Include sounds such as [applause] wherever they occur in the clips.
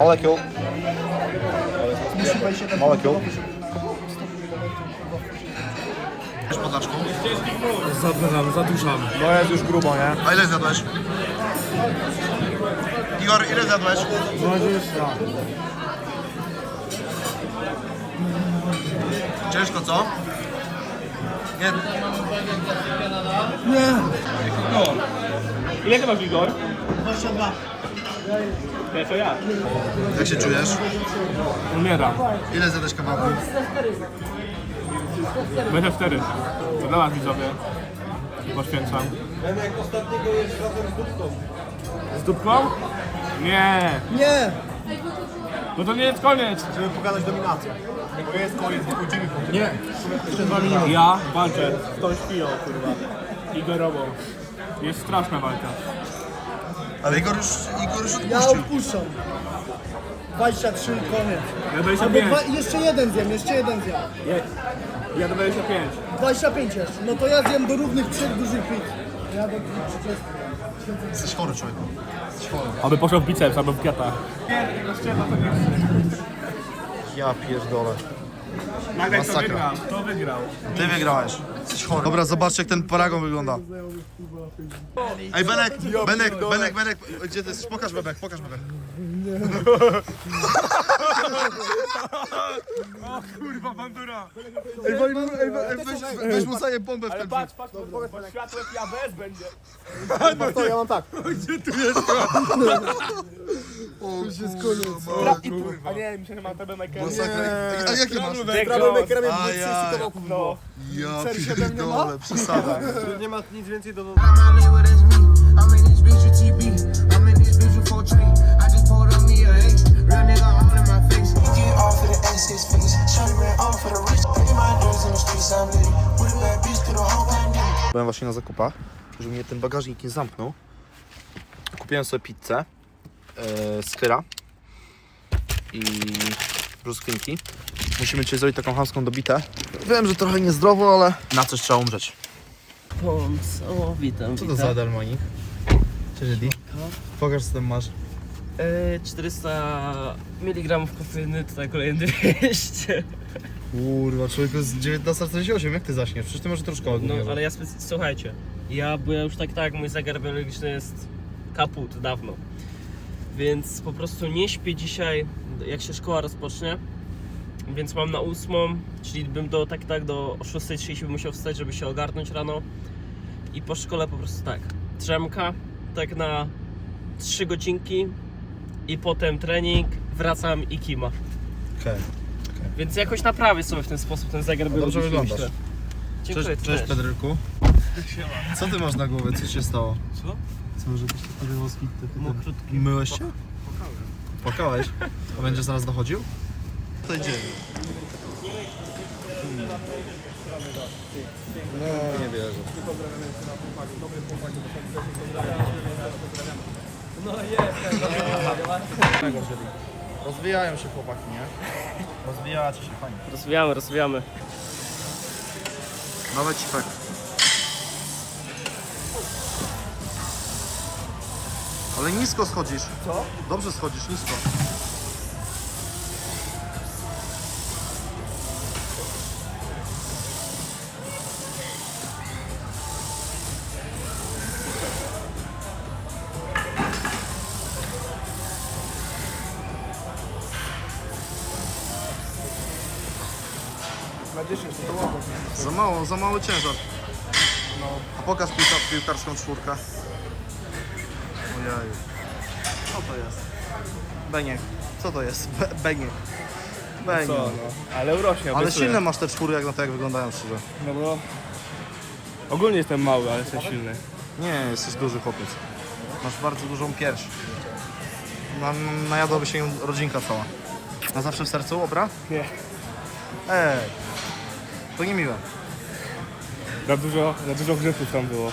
Molecule. Molecule. Już podaczką. Zabrałem, zaduszam. No jest już grubo, nie? A ile zjadłeś? Igor, ile zjadłeś? 20. Ciężko, co? Nie, Ile ty masz Igor? 22. To ja. jak się czujesz? Umieram. Ile zjadłeś kebabów? 24. To dla was widzowie. Poświęcam. Z dupką? Nie. Nie! No to nie jest koniec. Żeby pokazać dominację. Bo jest koniec, nie pójdziemy po Nie. Jeszcze dwa minuty. Ja walczę z tą śpią, kurwa. Igorową. Jest straszna walka. Ale Igor już, Igor już Ja odpuścił. odpuszczam. 23, koniec. Ja Albo 25. dwa, jeszcze jeden zjem, jeszcze jeden zjem. Ja, ja 25. 25 jeszcze. No to ja zjem do równych trzech dużych pizz. Ja do 30. Jesteś chory, człowieku. Jesteś chory. Aby poszedł w biceps albo w kiata. Ja pierdolę. Nagraj kto Masakra. wygrał. Kto wygrał? Ty wygrałeś. Jesteś chory. Dobra, zobaczcie jak ten paragon wygląda. Ej, Benek, Benek, Benek, Benek, gdzie ty jesteś? Pokaż Bebek, pokaż Bebek. [laughs] Kurwa, bandura. Ej, weź, ej, weź, weź mu sobie bombę w ten Patrz, patrz, pod światłem ja bez będzie. [laughs] No to ja mam tak. [laughs] Już jest koniec. A nie, myślę, że mam tebe maker. Masakra. A jakie masz? Prawym ekrem jest Ajaj. 30 kawałków było. Ja pierdolę, przesada. [laughs] Nie ma nic więcej do I'm out here with me. I'm in this bitch with TB. I'm in this bitch with 4 tree. I just pulled on me a A. Real nigga all in my face. Of the A6 figures. Shawty ran off for the rich. Pay my in the streets, I'm litty. With a bad bitch through the whole pandemic. Byłem właśnie na zakupach, żeby mnie ten bagażnik nie zamknął. Kupiłem sobie pizzę yy, z Kyra i brzuskwinki. Musimy dzisiaj zrobić taką hamską dobitę. Wiem, że trochę niezdrowo, ale na coś trzeba umrzeć. Pons, o witam, Co to witam. za Dalmonik? Cześć, Eddie. Pokaż, co tam masz. E, 400 mg kofeiny, tutaj kolejne 200. Kurwa, człowieku jest 19.48, jak ty zaśniesz? Przecież ty może troszkę No ale ja spec- słuchajcie, ja, bo ja już tak tak, mój zegar biologiczny jest kaput dawno. Więc po prostu nie śpię dzisiaj, jak się szkoła rozpocznie. Więc mam na ósmą, czyli bym do tak tak do 6.30 bym musiał wstać, żeby się ogarnąć rano. I po szkole po prostu tak, drzemka, tak na 3 godzinki i potem trening, wracam i kima. Okej. Więc jakoś naprawię sobie w ten sposób ten zegar Dobrze biologiczny, wyglądasz. myślę. Dziękuję, Cześć, cześć też. Pedryku. Co ty masz na głowie? Co się stało? Co? Co, może jakieś takie włoski? Mokrutki. Myłeś się? Płakałeś. A będziesz zaraz dochodził? To idzie. No, nie wierzę. Rozwijają się chłopaki, nie? Rozwijacie się, fajnie. Rozwijamy, rozwijamy. Nowe cipek. Ale nisko schodzisz. Co? Dobrze schodzisz, nisko. Za mało, za mały ciężar. No. A pokaż piłka, piłkarską czwórkę. Ojej. Co to jest? Beniek. Co to jest? Be Beniek. Beniek. Co, no. Ale urośnie, Ale obiecuję. silne masz te czwóry, jak na to jak wyglądają szczerze. No bo... Ogólnie jestem mały, ale jestem silny. Nie, jesteś duży chłopiec. Masz bardzo dużą pierś. Na, najadłaby się rodzinka cała. Na zawsze w sercu, obra? Nie. Ej. To niemiłe. Za dużo, za dużo grzechów tam było.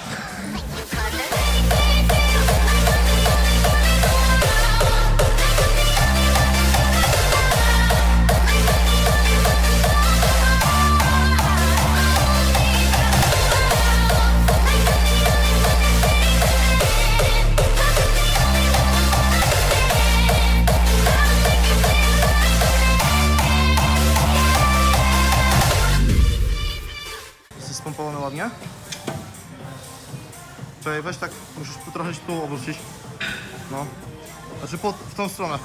Tu obrócić. No. Znaczy po, w tą stronę.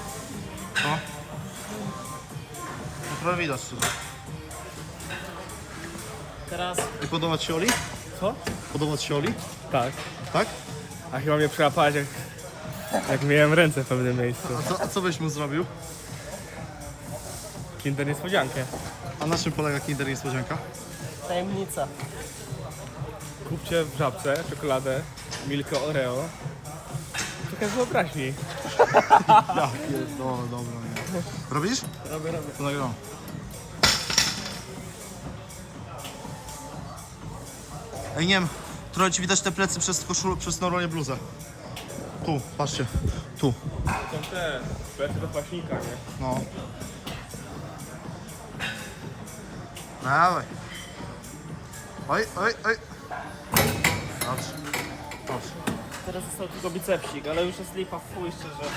No. No trochę widać szczerze. Teraz I podoba Ci Oli? Co? Podoba Ci Oli? Tak. Tak? A chyba mnie przełapałeś jak, jak miałem ręce w pewnym miejscu. A co, a co byś mu zrobił? Kinder niespodziankę. A na czym polega Kinder Niespodzianka? tajemnica. Kupcie w żabce czekoladę Milka Oreo. Trochę wyobraźni. Ja pierdolę, dobra. Nie. Robisz? Robię, robię. To nagram. Ej, nie wiem, trochę ci widać te plecy przez koszulę, przez normalnie bluzę. Tu, patrzcie, tu, Są te plecy do paśnika, nie? no. Dawaj. Oj, oj, oj. Dobrze, dobrze. Teraz został tylko bicepsik, ale już jest lipa w chuj szczerze.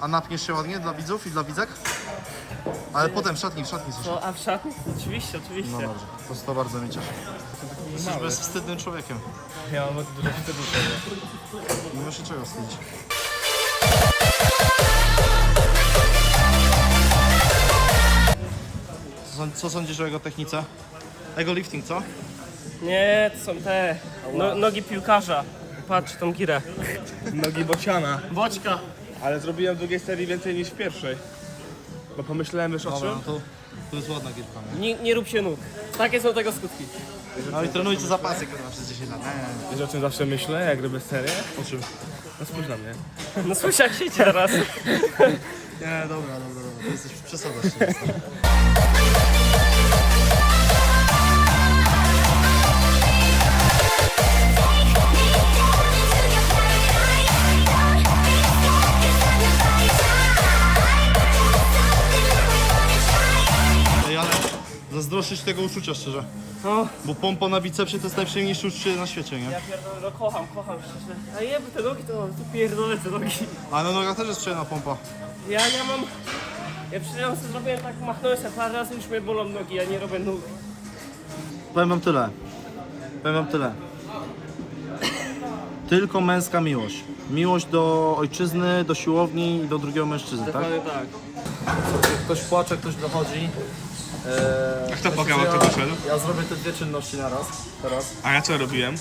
A napniesz się ładnie dla widzów i dla widzek? Ale potem w szatni, w szatni coś. To, a w szatni? Oczywiście, oczywiście. No dobrze, to, to bardzo mnie cieszy. Jesteś Mały. bezwstydnym człowiekiem. Ja mam dużo wtedy Nie masz się czego wstydzić. Co, co sądzisz o jego technice? Ego lifting, co? Nie, to są te no, nogi piłkarza. Patrz tą girę. Nogi bociana. Boćka. Ale zrobiłem w drugiej serii więcej niż w pierwszej. Bo pomyślałem już o Dobra, no czym? to, to jest ładna gierka. nie? Nie, nie rób się nóg. Takie są tego skutki. No i trenujcie zapasy, kurwa, przez 10 lat. Nie, Wiesz o czym zawsze myślę, jak robię serię? O czym? No spójrz na mnie. No słyszałeś się teraz. [laughs] Nie, dobra, dobra, dobra. To jesteś przesadzasz się. Zazdroszczyć tego uczucia szczerze. No, Bo pompa na bicepsie to jest najprzyjemniejsze uczucie na świecie, nie? ja pierdolę, no kocham, kocham szczerze. A jeby te nogi, to, to pierdolę te nogi. A na nogach też jest przyjemna pompa. Ja, ja mam... Ja przyjechałem sobie zrobiłem tak, machnąłem sobie parę razy, już mnie bolą nogi, ja nie robię nóg. Powiem wam tyle. Powiem wam tyle. Tylko męska miłość. Miłość do ojczyzny, do siłowni i do drugiego mężczyzny, tak? Tak. Ktoś płacze, ktoś dochodzi. Eee, Kto płakał, że a kto ja, doszedł? ja zrobię te dwie czynności na raz. Teraz. A ja co robiłem?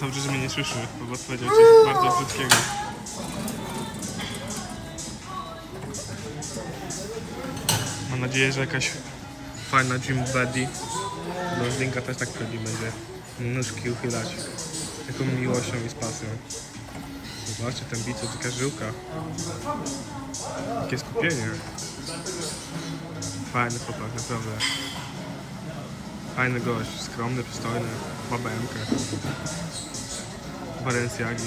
Dobrze, że mnie nie słyszy, bo odpowiedział coś bardzo brzydkiego. Mam nadzieję, że jakaś fajna gym buddy blondynka też tak chodzi będzie. Nóżki uchylać. Taką miłością i z pasją. Zobaczcie ten bicep, taka żyłka. Jakie skupienie. Fajny chłopak, naprawdę. Fajny gość, skromny, przystojny, ma BMK. Balenciagi,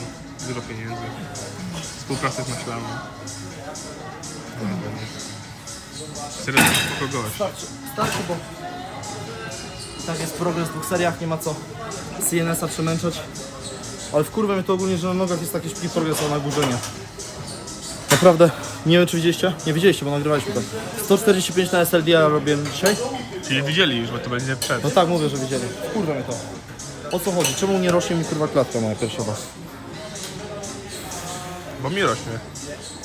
dużo pieniędzy. Współpracę z maślami. No, Serio, spoko gość. Starczy, bo tak jest progres w dwóch seriach, nie ma co CNS-a przemęczać. Ale w kurwę mnie to ogólnie, że na nogach jest taki szybki progres, a na górze nie. Naprawdę, nie wiem czy widzieliście? Nie widzieliście, bo nagrywaliśmy to. 145 na SLD ja robiłem dzisiaj. Czyli widzieli już, bo to będzie przed. No tak, mówię, że widzieli. Kurwa mnie to. O co chodzi? Czemu nie rośnie mi kurwa klatka moja pierwsza raz? Bo mi rośnie.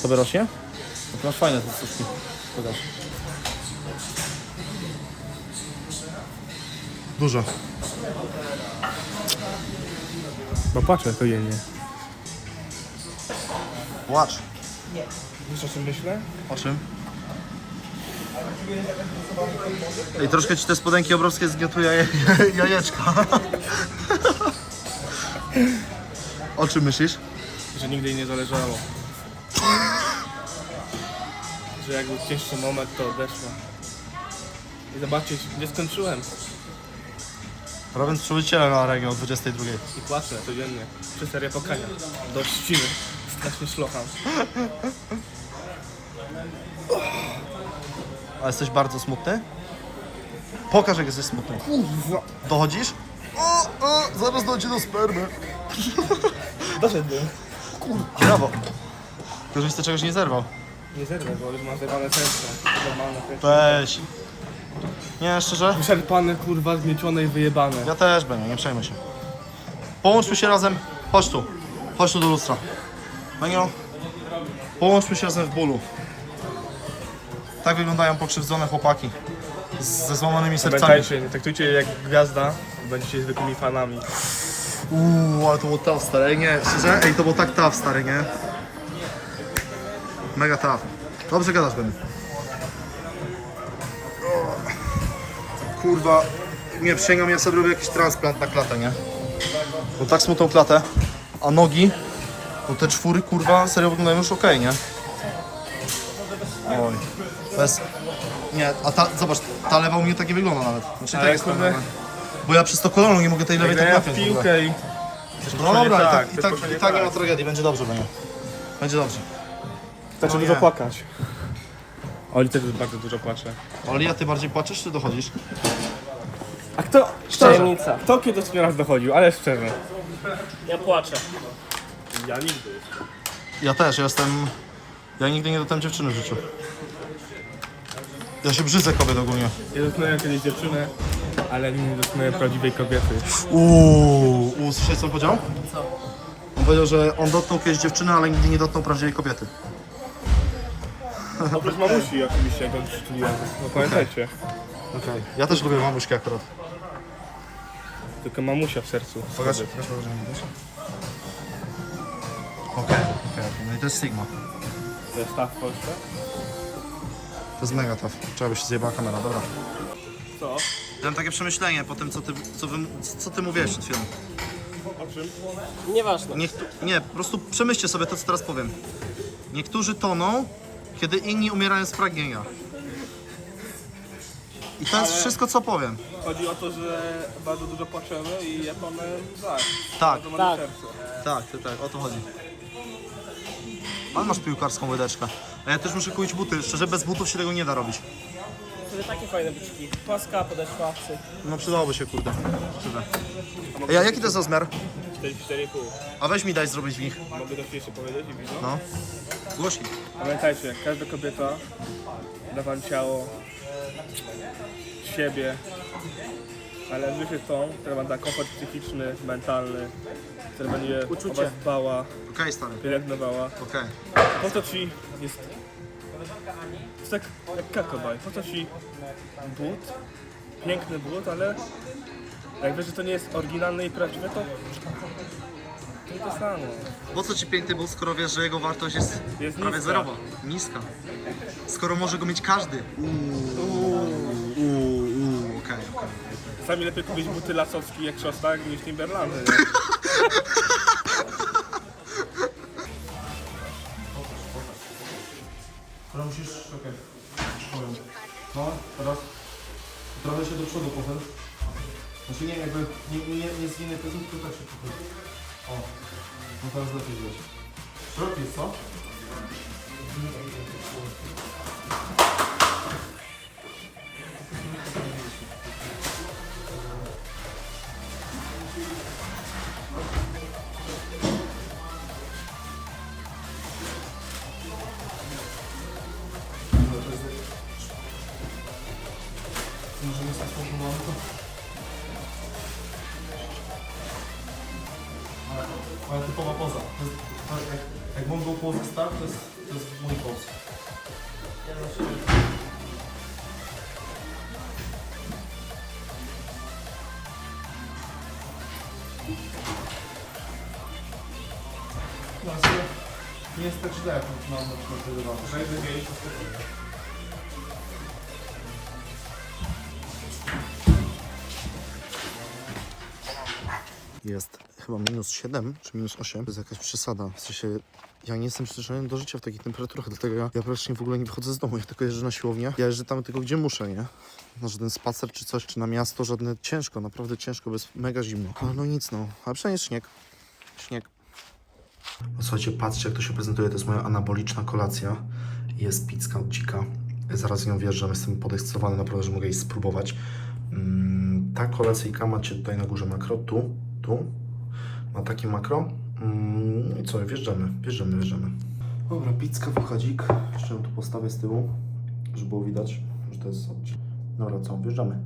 Tobie rośnie? No to masz fajne te suszki. Pokaż. Dużo. Bo patrzę codziennie. Płacz. Wiesz o czym myślę? O czym? Ej, troszkę ci te spodenki obrowskie zgniotły jaje, [laughs] jajeczka. O czym myślisz? Że nigdy jej nie zależało. Że jak był cięższy moment, to odeszła. I zobaczcie, gdzie skończyłem. Robiąc przewodniicielem na arenie o 22. I płaczę codziennie. Przy serii pokania. Dość siwy. Strasznie szlocham. Ale jesteś bardzo smutny? Pokaż jak jesteś smutny. Kurwa. Dochodzisz? O, o, zaraz dojdzie do spermy. Doszedłem. Brawo. Tylko żebyś ty czegoś nie zerwał. Nie zerwę, bo już mam zerwane serce. Normalne serce. Weź. Nie, szczerze? Wyczerpane, kurwa, zmiecione i wyjebane. Ja też będę, nie przejmuj się. Połączmy się razem. Chodź tu. Chodź tu do lustra. Benio, połączmy się razem w bólu. Tak wyglądają pokrzywdzone chłopaki. Z, ze złamanymi sercami. Pamiętajcie, nie traktujcie je jak gwiazda, będziecie zwykłymi fanami. Uuu, ale to było tough, stary. Ej, nie, szczerze? Ej, to było tak tough, stary, nie? Mega tough. Dobrze gadasz, Ben. Kurwa, nie przysięgam, ja sobie robię jakiś transplant na klatę, nie? Bo tak smutną klatę, a nogi, no te czwóry, kurwa, serio wyglądają już okej, nie? Oj, bez... Nie, a ta, zobacz, ta lewa u mnie tak nie wygląda nawet. Znaczy, Ale tak jest kurde- Bo ja przez to koloną nie mogę tej lewej tak Grają w napiąć w ogóle. piłkę i... No dobra, i tak, tak, i tak, i nie tak nie ma tak. tragedii, będzie dobrze, będzie. Będzie dobrze. Znaczy No dużo nie. płakać. Oli też bardzo dużo płacze. Oli, a ty bardziej płaczesz, czy dochodzisz? A kto, Tajemnica. kto kiedy ostatni raz dochodził, ale szczerze. Ja płaczę. Ja nigdy. Ja też, ja jestem... Ja nigdy nie dotem dziewczyny w życiu. Ja się brzydzę kobiet ogólnie. Ja dotknąłem kiedyś dziewczynę, ale nigdy nie dotknąłem prawdziwej kobiety. Uuu, uuu, słyszałeś co on powiedział? Co? On powiedział, że on dotknął kiedyś dziewczyny, ale nigdy nie dotknął prawdziwej kobiety. Oprócz mamusi oczywiście, jak on przytuliłem. No pamiętajcie. Okej. Ja też lubię mamuśki akurat. Tylko mamusia w sercu. Pokaż, pokaż, pokaż. Okej, okej, okej. No i to jest Sigma. To jest ta w Polsce? To jest mega tough. Trzeba by się zjebała kamera, dobra. Co? Miałem takie przemyślenie po tym, co ty, co wy, co ty mówiłeś przed chwilą. O czym? Nieważne. Niech, nie, po prostu przemyślcie sobie to, co teraz powiem. Niektórzy toną, kiedy inni umierają z pragnienia. I to jest wszystko, co powiem. Chodzi o to, że bardzo dużo płaczemy i ja mamy tak. Tak, To Tak. serce. tak, tak, tak, o to chodzi. Ale masz piłkarską wydeczkę. A ja też muszę kupić buty. Szczerze, bez butów się tego nie da robić. Wtedy takie fajne buciki. Płaska, podeszwa, cyk. No przydałoby się, kurde. Szczerze. A jaki to jest rozmiar? 44,5. A weź mi daj zrobić w nich. Mogę to jeszcze powiedzieć i widzą? No. Głośnik. Pamiętajcie, każda kobieta da wam ciało, siebie, ale życie tą, która wam da komfort psychiczny, mentalny, która będzie o was dbała, Okej, stary. pielęgnowała. Okej. Po to ci jest... To jest tak jak kakobaj. Po to ci but, piękny but, ale jak wiesz, że to nie jest oryginalne i prawdziwe, to to nie to samo. Po co ci piękny ból, skoro wiesz, że jego wartość jest, Jest prawie niska. zerowa? Niska. Skoro może go mieć każdy. Uuu, uuu, uuu, okej, okej. Sami lepiej kupić buty lasowskie jak szostak niż Timberlandy. nie? Teraz musisz, okej, powiem. No, teraz trochę się do przodu pochyl. Znaczy nie, jakby nie, nie, nie zginie te zupy, tak pochyl. O, no teraz lepiej widać. Szeroki jest, co? Nie jest to spokojnie. jest chyba minus 7 czy minus 8. To jest jakaś przesada. W sensie ja nie jestem przyzwyczajony do życia w takich temperaturach, dlatego ja, ja praktycznie w ogóle nie wychodzę z domu. Ja tylko jeżdżę na siłownię. Ja jeżdżę tam tylko gdzie muszę, nie? Na żaden spacer czy coś, czy na miasto, żadne ciężko, naprawdę ciężko, bo jest mega zimno. Ale no nic no, ale przynajmniej śnieg. Śnieg. Słuchajcie, patrzcie jak to się prezentuje. To jest moja anaboliczna kolacja. Jest pizza od dzika. Zaraz ją wjeżdżam, jestem podekscytowany naprawdę, że mogę jej spróbować. Mm, ta kolacyjka macie tutaj na górze makro, tu, tu, ma takie makro. Mm, I co, wjeżdżamy, wjeżdżamy, wjeżdżamy. Dobra, pizza wychodzik. Jeszcze ją tu postawię z tyłu, żeby było widać, że to jest od dzika. Dobra, co? Wjeżdżamy.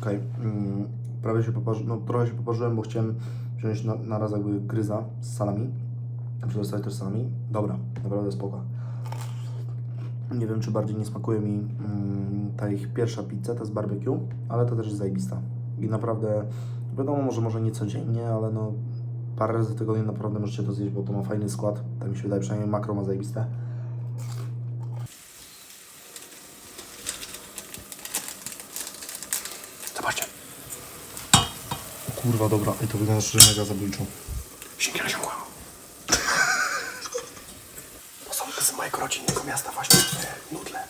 Okej, mm, prawie się poparzyłem, no trochę się poparzyłem, bo chciałem wziąć na, na raz jakby gryza z salami. Przedostawić też salami. Dobra, naprawdę spoko. Nie wiem, czy bardziej nie smakuje mi mm, ta ich pierwsza pizza, ta z barbecue, ale to też jest zajebista. I naprawdę, wiadomo, może może nie codziennie, ale no parę razy w tygodniu naprawdę możecie to zjeść, bo to ma fajny skład. Tak mi się wydaje, przynajmniej makro ma zajebiste. Zobaczcie. O kurwa, dobra. I to wygląda szczerze mega zabójczo. Sięgiel siągła. [laughs] To są z mojego rodzinnego miasta właśnie e, nudle.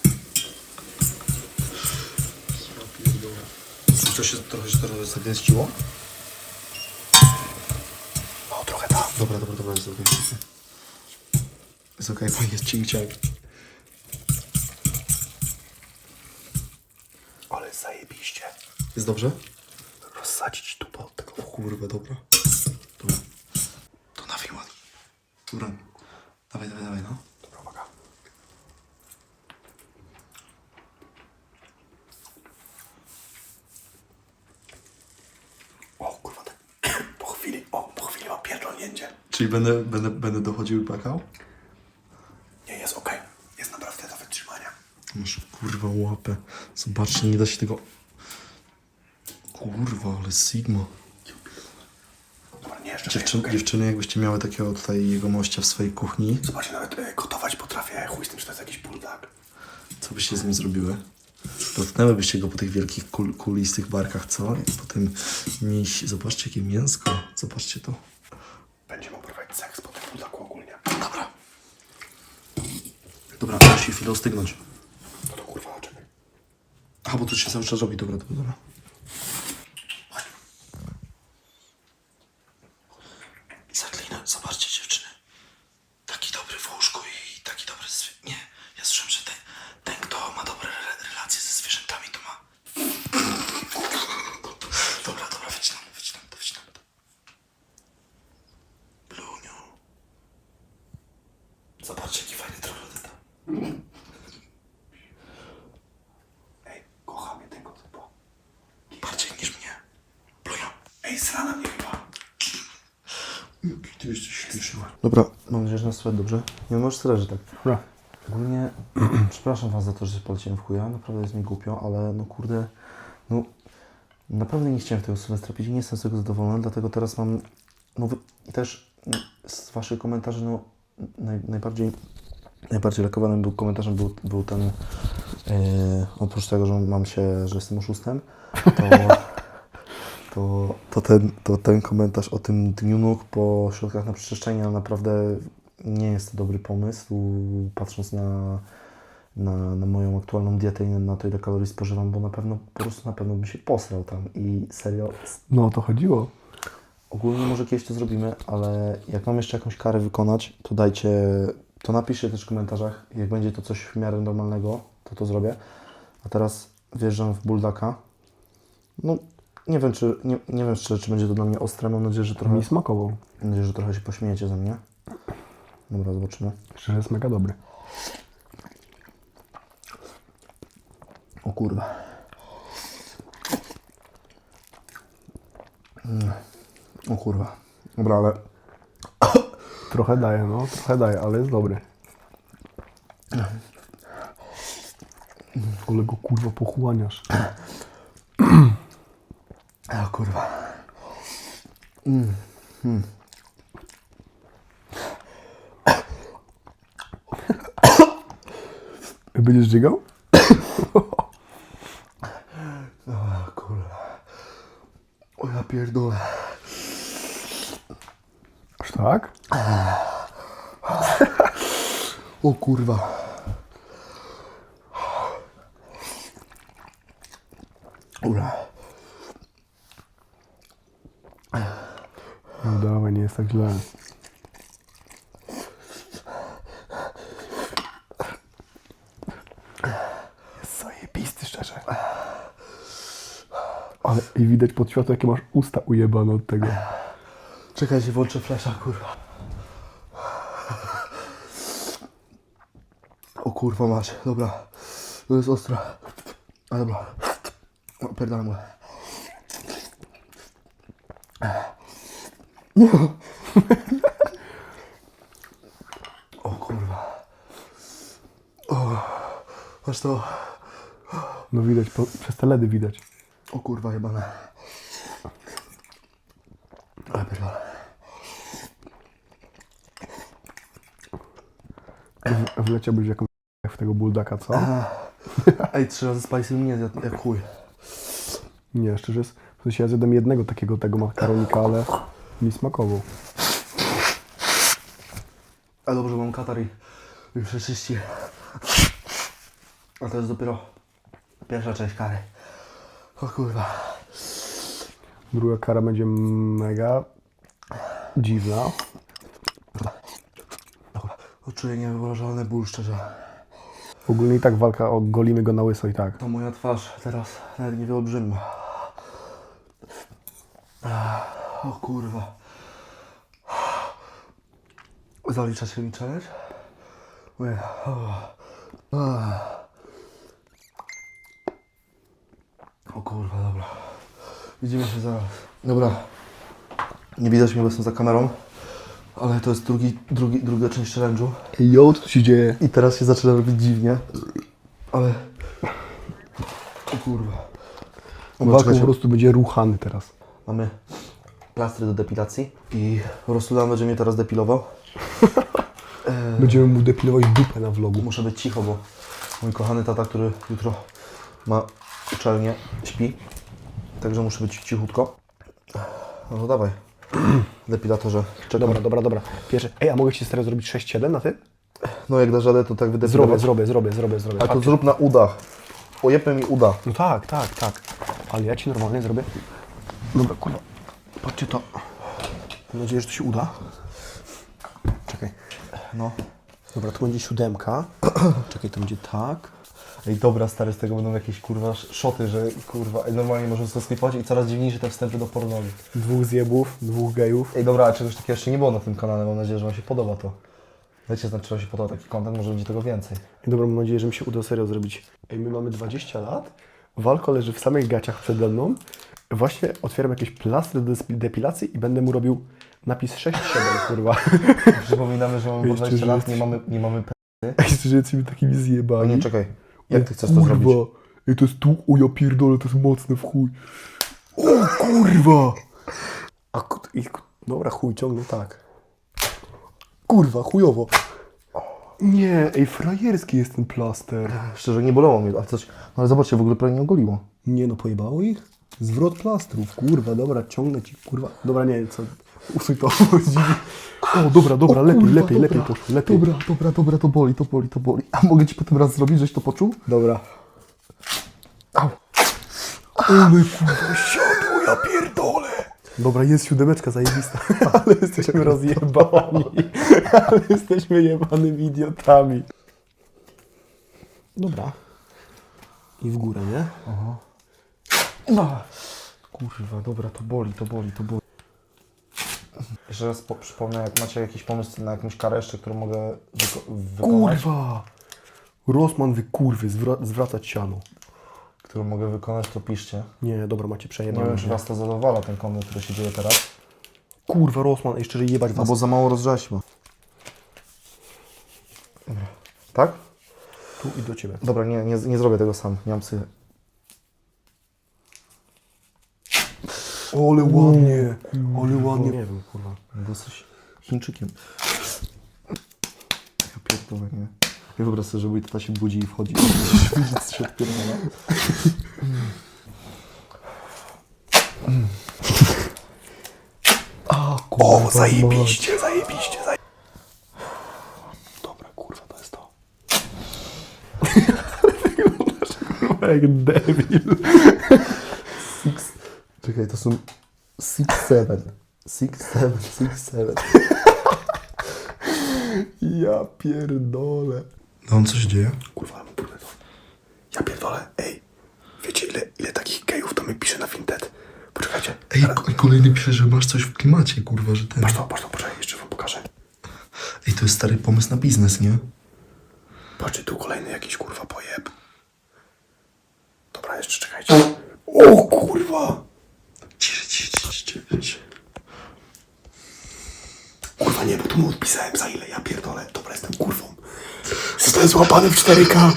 To się trochę się trochę zagęściło? O, trochę tak. Dobra, dobra, dobra, jest okej. Jest okej, fajnie, jest cięciak. Ale zajebiście. Jest dobrze? Rozsadzić tu po tego. O kurwa, dobra. Dobra. To na filmat. Dobra. Dawaj, dawaj, dawaj, no. Dobra, uwaga. O kurwa, tak. [coughs] Po chwili, o, po chwili mam pierdolnięcie. Czyli będę, będę, będę dochodził i płakał? Nie, jest okej. Jest naprawdę do wytrzymania. Masz kurwa łapę. Zobaczcie, nie da się tego... Kurwa, ale Sigma. Dziewczyn, Dziewczyny, jakbyście miały takiego tutaj jego mościa w swojej kuchni, Zobaczcie, nawet e, gotować potrafię. Chuj z tym, że to jest jakiś bulldog. co byście z nim zrobiły? Dotknęłybyście go po tych wielkich kul, kulistych barkach, co? I potem miś... Zobaczcie, jakie mięsko. Zobaczcie to. Będzie mógł prowadzić seks po tym bulldogu ogólnie. Dobra. Dobra, musi chwilę ostygnąć. No to kurwa, czekaj. A, bo to się cały czas robi. Dobra, dobra, dobra. Zaklinę. Zobaczcie, dziewczyny. Taki dobry w łóżku i taki dobry z... Nie, ja słyszałem, że ten, ten kto ma dobre re- relacje ze zwierzętami, to ma... Dobra, dobra, wycinamy, wycinamy to, wycinamy to. Bluniu. Zobaczcie, jaki fajny trochę Ej, kocha mnie ten kot, bo... Bardziej niż mnie. Blunia. Ej, srana mnie chyba. Ty jesteś śliczny. Dobra, mam nadzieję, że nas słychać dobrze. Nie możesz straży tak. Dobra. Ogólnie, [clears throat] przepraszam was za to, że się poleciłem w chuja. Naprawdę jest mi głupio, ale no kurde, no naprawdę nie chciałem tego Sylwestra pić i nie jestem z tego zadowolony, dlatego teraz mam, no wy- i też z waszych komentarzy, no naj, najbardziej, najbardziej lekowanym był komentarzem był, był ten, e, oprócz tego, że mam się, że jestem oszustem, to to, to, ten, to ten komentarz o tym dniu nóg po środkach na przeczyszczenie no naprawdę nie jest to dobry pomysł, patrząc na, na, na moją aktualną dietę i na to, ile kalorii spożywam, bo na pewno, po prostu na pewno bym się posrał tam i serio, No o to chodziło. Ogólnie może kiedyś to zrobimy, ale jak mam jeszcze jakąś karę wykonać, to dajcie, to napiszcie też w komentarzach, jak będzie to coś w miarę normalnego, to to zrobię. A teraz wjeżdżam w Bulldaka. No, nie wiem, czy, nie, nie wiem szczerze, czy będzie to dla mnie ostre, mam nadzieję, że trochę... Mi smakował. Mam nadzieję, że trochę się pośmiejecie ze mnie. Dobra, zobaczymy. Szczerze jest mega dobry. O kurwa. Mm. O kurwa. Dobra, ale [coughs] Trochę daje, no, trochę daje, ale jest dobry. Ale go kurwa pochłaniasz. [coughs] O kurwa. [coughs] Będziesz dźgał? O kurwa. O ja pierdolę. Aż tak? O kurwa. Ura. No dawaj, nie jest tak źle. Jest zajebisty, szczerze. Ale i widać pod światło, jakie masz usta ujebane od tego. Czekajcie, włączę flasza, kurwa. Kurwa mać, dobra. To jest ostre. A dobra. Opierdolę mu. O kurwa. O, aż to. No widać, po, przez te ledy widać. O kurwa jebane. Ale pierdolę. W- Wleciałbyś w jakąś tego buldaka, co? Ej, trzy razy spicy mnie zjadł jak chuj. Nie, szczerze, jest- w sensie ja zjadłem jednego takiego tego makaronika, ale mi smakował. Ale dobrze, mam katar i i przeczyści. A to jest dopiero pierwsza część kary. O kurwa. Druga kara będzie mega dziwna. Odczuję niewyobrażalny ból, szczerze. Ogólnie i tak walka o golimy go na łyso i tak. To moja twarz teraz nawet nie wyolbrzymia. O kurwa. Zalicza się mi? Nie. O kurwa, dobra. Widzimy się zaraz. Dobra. Nie widać mnie, bo jestem za kamerą. Ale to jest drugi, drugi, druga część challenge'u. Jo, co tu się dzieje? I teraz się zaczyna robić dziwnie. Ale... O kurwa. Dobra, Walka po czekajcie. prostu będzie ruchany teraz. Mamy plastry do depilacji i po prostu Dan będzie mnie teraz depilował. [laughs] Będziemy mu depilować dupę na vlogu. Muszę być cicho, bo mój kochany tata, który jutro ma uczelnię, śpi. Także muszę być cichutko. No to dawaj. [clears throat] Depilatorze. Czekam. Dobra, dobra, dobra. Pierwsze. Ej, a mogę ci teraz zrobić 6-7 na ty? No jak dasz radę, to tak wydepilować. Zrobię, zrobię, zrobię, zrobię, zrobię. Ale to zrób na udach. Ojepmy mi uda. No tak, tak, tak. Ale ja ci normalnie zrobię. Dobra, kurwa. Patrzcie to. Mam nadzieję, że to się uda. Czekaj. No. Dobra, tu będzie siódemka. [clears throat] Czekaj, to będzie tak. Ej, dobra, stary, z tego będą jakieś kurwa sz- szoty, że kurwa, ej, normalnie możemy to sklipować i coraz dziwniejsze te wstępy do pornowi. Dwóch zjebów, dwóch gejów. Ej, dobra, a czegoś takiego jeszcze nie było na tym kanale, mam nadzieję, że Wam się podoba to. Wiecie, znaczy, czy Wam się podoba taki content, może będzie tego więcej. I dobra, mam nadzieję, że mi się uda serio zrobić. Ej, my mamy 20 lat. Walko leży w samych gaciach przede mną. Właśnie otwieram jakieś plastry do depilacji i będę mu robił napis 6-7, kurwa. [laughs] Przypominamy, że mamy po Jeszcze 20 lat, żyć. nie mamy, nie mamy p... Ej, szczerze, jesteśmy takimi zjebani. nie, czekaj. Jak Ty chcesz to kurwa. zrobić? Ej, to jest tu, o ja pierdolę, to jest mocne w chuj. O kurwa! A, ku- i, ku- dobra, chuj, ciągnę tak. Kurwa, chujowo. Nie, ej, frajerski jest ten plaster. Szczerze, nie bolało mnie, ale coś... no Ale zobaczcie, w ogóle prawie nie ogoliło. Nie no, pojebało ich? Zwrot plastrów, kurwa, dobra, ciągnę ci, kurwa. Dobra, nie, co, usuń to. [laughs] o, dobra, dobra, lepiej, kurwa, lepiej, dobra. lepiej poszło, lepiej. Dobra, dobra, dobra, to boli, to boli, to boli. A mogę Ci potem raz zrobić, żeś to poczuł? Dobra. Au. Ale kurwa, siadło, ja pierdolę. Dobra, jest siódemeczka zajebista, [laughs] [laughs] ale jesteśmy rozjebani. Ale jesteśmy jebanymi idiotami. Dobra. I w górę, nie? No. Kurwa, dobra, to boli, to boli, to boli. Jeszcze raz po, przypomnę, jak macie jakiś pomysł na jakąś karę jeszcze, którą mogę wyko- wykonać, Kurwa! Rosman wy kurwy, zwra- zwracać siano. którą mogę wykonać, to piszcie. Nie, dobra, macie Nie przejebane. wiem, czy Was to zadowala, ten kontent, który się dzieje teraz. Kurwa, Rosman, ej, szczerze jebać No was. bo za mało rozrzaśmy. Tak? Tu i do ciebie. Dobra, nie, nie, nie zrobię tego sam, nie mam. Ole ładnie, ole ładnie. Nie wiem, kurwa. Bo jesteś Chińczykiem. Ja pierdolę, nie. Ja wyobraź sobie, że mój tata się budzi i wchodzi. Widzieć, co się odpierdala. O, zajebiście, zajebiście, zajebiście. Dobra, kurwa, to jest to. [laughs] [laughs] Kurwa jak debil. Czekaj, to są six seven. Six seven, six seven. [laughs] Ja pierdolę. No, co się dzieje? Kurwa, mam kurde to. Ja pierdolę, ej. Wiecie ile, ile takich gejów to mi pisze na Vinted? Poczekajcie. Ej, k- kolejny pisze, że masz coś w klimacie, kurwa, że ten... Patrz to, patrz to, poczekaj, jeszcze wam pokażę. Ej, to jest stary pomysł na biznes, nie? Patrzcie, tu kolejny jakiś kurwa pojeb. Dobra, jeszcze czekajcie. O kurwa! Kurwa nie, bo tu mu odpisałem za ile, ja pierdolę. Dobra, jestem kurwą. Zostałem złapany w 4K.